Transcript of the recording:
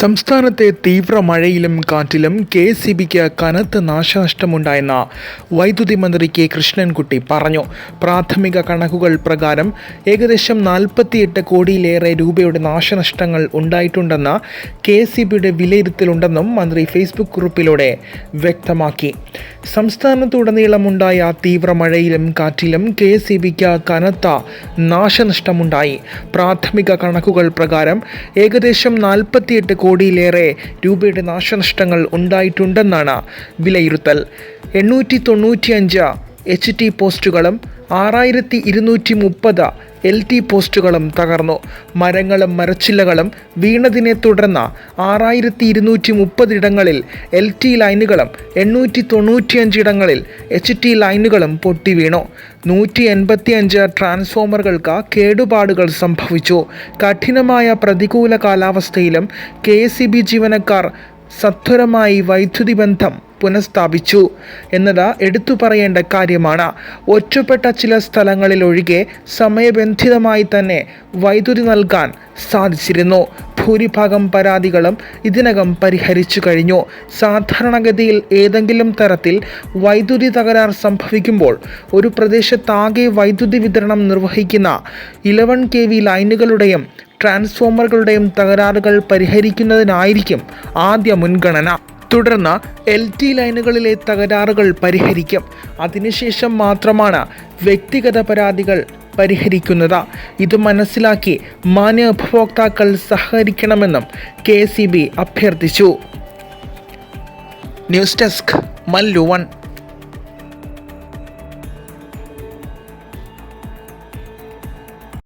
സംസ്ഥാനത്തെ തീവ്ര മഴയിലും കാറ്റിലും കെ സി ബിക്ക് കനത്ത നാശനഷ്ടമുണ്ടായെന്ന് വൈദ്യുതി മന്ത്രി കെ കൃഷ്ണൻകുട്ടി പറഞ്ഞു. പ്രാഥമിക കണക്കുകൾ പ്രകാരം ഏകദേശം നാൽപ്പത്തിയെട്ട് കോടിയിലേറെ രൂപയുടെ നാശനഷ്ടങ്ങൾ ഉണ്ടായിട്ടുണ്ടെന്ന് കെ സി ബിയുടെ വിലയിരുത്തലുണ്ടെന്നും മന്ത്രി ഫേസ്ബുക്ക് കുറിപ്പിലൂടെ വ്യക്തമാക്കി. സംസ്ഥാനത്തുടനീളമുണ്ടായ തീവ്ര മഴയിലും കാറ്റിലും കെ സി ബിക്ക് കനത്ത നാശനഷ്ടമുണ്ടായി. പ്രാഥമിക കണക്കുകൾ പ്രകാരം ഏകദേശം നാൽപ്പത്തിയെട്ട് കോടിയിലേറെ രൂപയുടെ നാശനഷ്ടങ്ങൾ ഉണ്ടായിട്ടുണ്ടെന്നാണ് വിലയിരുത്തൽ. എണ്ണൂറ്റി തൊണ്ണൂറ്റിയഞ്ച് എച്ച് ടി പോസ്റ്റുകളും ആറായിരത്തി ഇരുന്നൂറ്റി മുപ്പത് എൽ ടി പോസ്റ്റുകളും തകർന്നു. മരങ്ങളും മരച്ചില്ലകളും വീണതിനെ തുടർന്ന് ആറായിരത്തി ഇരുന്നൂറ്റി മുപ്പതിടങ്ങളിൽ എൽ ടി ലൈനുകളും എണ്ണൂറ്റി തൊണ്ണൂറ്റിയഞ്ച് ഇടങ്ങളിൽ എച്ച് ടി ലൈനുകളും പൊട്ടി വീണു നൂറ്റി എൺപത്തിയഞ്ച് ട്രാൻസ്ഫോമറുകൾക്ക് കേടുപാടുകൾ സംഭവിച്ചു. കഠിനമായ പ്രതികൂല കാലാവസ്ഥയിലും കെ എസ് ജീവനക്കാർ സത്വരമായി വൈദ്യുതി ബന്ധം പുനഃസ്ഥാപിച്ചു എന്നത് എടുത്തു പറയേണ്ട കാര്യമാണ്. ഒറ്റപ്പെട്ട ചില സ്ഥലങ്ങളിൽ ഒഴികെ സമയബന്ധിതമായി തന്നെ വൈദ്യുതി നൽകാൻ സാധിച്ചിരുന്നു. ഭൂരിഭാഗം പരാതികളും ഇതിനകം പരിഹരിച്ചു കഴിഞ്ഞു. സാധാരണഗതിയിൽ ഏതെങ്കിലും തരത്തിൽ വൈദ്യുതി തകരാർ സംഭവിക്കുമ്പോൾ ഒരു പ്രദേശത്താകെ വൈദ്യുതി വിതരണം നിർവഹിക്കുന്ന ഇലവൻ കെ വി ലൈനുകളുടെയും ട്രാൻസ്ഫോമറുകളുടെയും തകരാറുകൾ പരിഹരിക്കുന്നതിനായിരിക്കും ആദ്യ മുൻഗണന. തുടർന്ന് എൽ ടി ലൈനുകളിലെ തകരാറുകൾ പരിഹരിക്കും. അതിനുശേഷം മാത്രമാണ് വ്യക്തിഗത പരാതികൾ പരിഹരിക്കുന്നത്. ഇത് മനസ്സിലാക്കി മാന്യ ഉപഭോക്താക്കൾ സഹകരിക്കണമെന്നും കെ സി ബി അഭ്യർത്ഥിച്ചു. News desk Mallu one.